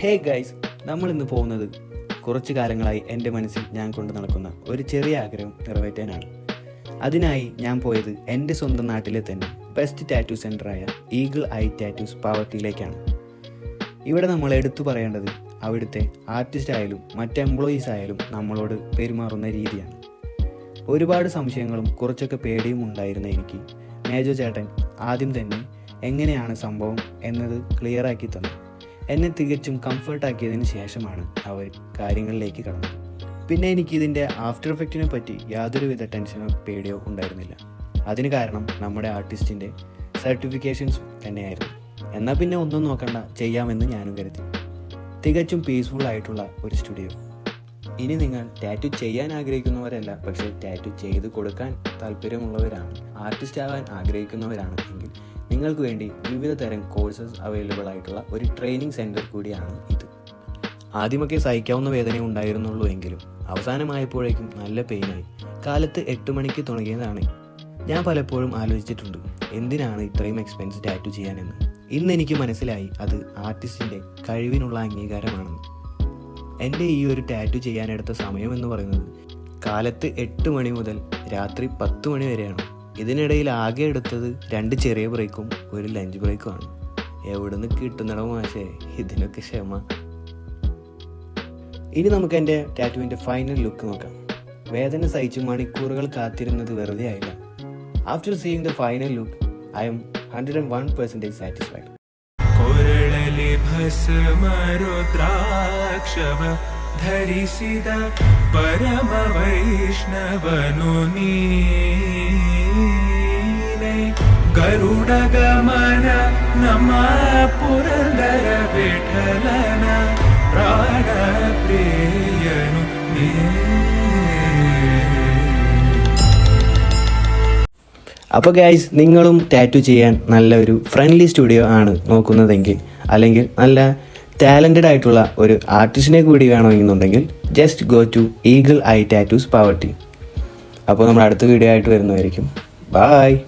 Hey guys നമ്മൾ ഇന്ന് പോകുന്നത് കുറച്ച് കാലങ്ങളായി എന്റെ മനസ്സിൽ ഞാൻ കൊണ്ട് നടക്കുന്ന ഒരു ചെറിയ ആഗ്രഹം നിറവേറ്റാനാണ്. അതിനായി ഞാൻ പോയത് എന്റെ സ്വന്തം നാട്ടിലെ തന്നെ ബെസ്റ്റ് ടാറ്റൂ സെന്ററായ ഈഗിൾ ഐ ടാറ്റൂസ് പാവർട്ടിയിലേക്കാണ് ഇവിടെ നമ്മൾ എടുത്തു പറയേണ്ടത് അവിടുത്തെ ആർട്ടിസ്റ്റ് ആയാലും മറ്റ് എംപ്ലോയീസ് ആയാലും നമ്മളോട് പെരുമാറുന്ന രീതിയാണ്. ഒരുപാട് സംശയങ്ങളും കുറച്ചൊക്കെ പേടിയും ഉണ്ടായിരുന്ന എനിക്ക് മേജോ ചേട്ടൻ ആദ്യം തന്നെ എങ്ങനെയാണ് സംഭവം എന്നത് ക്ലിയറാക്കി തന്നു. എന്നെ തികച്ചും കംഫർട്ടാക്കിയതിന് ശേഷമാണ് അവർ കാര്യങ്ങളിലേക്ക് കടന്നത്. പിന്നെ എനിക്ക് ഇതിന്റെ ആഫ്റ്റർ എഫക്റ്റിനെ പറ്റി യാതൊരുവിധ ടെൻഷനോ പേടിയോ ഉണ്ടായിരുന്നില്ല. അതിന് കാരണം നമ്മുടെ ആർട്ടിസ്റ്റിന്റെ സർട്ടിഫിക്കേഷൻസ് തന്നെയായിരുന്നു. എന്നാൽ പിന്നെ ഒന്നും നോക്കണ്ട ചെയ്യാമെന്ന് ഞാനും കരുതി. തികച്ചും പീസ്ഫുൾ ആയിട്ടുള്ള ഒരു സ്റ്റുഡിയോ ഇനി നിങ്ങൾ ടാറ്റു ചെയ്യാൻ ആഗ്രഹിക്കുന്നവരല്ല പക്ഷേ ടാറ്റു ചെയ്ത് കൊടുക്കാൻ താല്പര്യമുള്ളവരാണ് ആർട്ടിസ്റ്റ് ആവാൻ ആഗ്രഹിക്കുന്നവരാണ് എങ്കിൽ നിങ്ങൾക്ക് വേണ്ടി വിവിധ തരം കോഴ്സസ് അവൈലബിൾ ആയിട്ടുള്ള ഒരു ട്രെയിനിങ് സെന്റർ കൂടിയാണ് ഇത്. ആദ്യമൊക്കെ സഹിക്കാവുന്ന വേദന ഉണ്ടായിരുന്നുള്ളൂ എങ്കിലും അവസാനമായപ്പോഴേക്കും നല്ല പെയിനായി കാലത്ത് എട്ട് മണിക്ക് തുടങ്ങിയതാണ്. ഞാൻ പലപ്പോഴും ആലോചിച്ചിട്ടുണ്ട് എന്തിനാണ് ഇത്രയും എക്സ്പെൻസ് ടാറ്റു ചെയ്യാനെന്ന്. ഇന്ന് എനിക്ക് മനസ്സിലായി അത് ആർട്ടിസ്റ്റിന്റെ കഴിവിനുള്ള അംഗീകാരമാണെന്ന്. എന്റെ ഈ ഒരു ടാറ്റു ചെയ്യാനെടുത്ത സമയം എന്ന് പറയുന്നത് കാലത്ത് എട്ട് മണി മുതൽ രാത്രി പത്ത് മണി വരെയാണ്. ഇതിനിടയിൽ ആകെ എടുത്തത് രണ്ട് ചെറിയ ബ്രേക്കും ഒരു ലഞ്ച് ബ്രേക്കുമാണ് എവിടുന്ന് കിട്ടുന്നടോ മാഷേ ഇതിനൊക്കെ ക്ഷമ. ഇനി നമുക്ക് എന്റെ ടാറ്റുവിന്റെ ഫൈനൽ ലുക്ക് നോക്കാം. വേദന സഹിച്ച് മണിക്കൂറുകൾ കാത്തിരുന്നത് വെറുതെ ആയില്ല. After seeing the final look I am hundred and one percentage satisfied ಕೊರಳಲಿ ಭಸ್ಮರುದ್ರಾಕ್ಷವ ಧರಿಸಿದ ಪರಮ ವೈಷ್ಣವನು ನೀನೆ ಗರುಡ ಗಮನ ನಮ್ಮ ಪುರಂದರ ವಿಠಲನ ಪ್ರಾಣ ಪ್ರಿಯನು ನೀ അപ്പോൾ ഗൈസ് നിങ്ങളും ടാറ്റു ചെയ്യാൻ നല്ലൊരു ഫ്രണ്ട്ലി സ്റ്റുഡിയോ ആണ് നോക്കുന്നതെങ്കിൽ അല്ലെങ്കിൽ നല്ല ടാലന്റഡ് ആയിട്ടുള്ള ഒരു ആർട്ടിസ്റ്റിനെ കൂടി വേണമെന്നുണ്ടെങ്കിൽ just go to eagle eye tattoos Pavaratty അപ്പോൾ നമ്മൾ അടുത്ത വീഡിയോ ആയിട്ട് വരുന്നതായിരിക്കും. ബായ്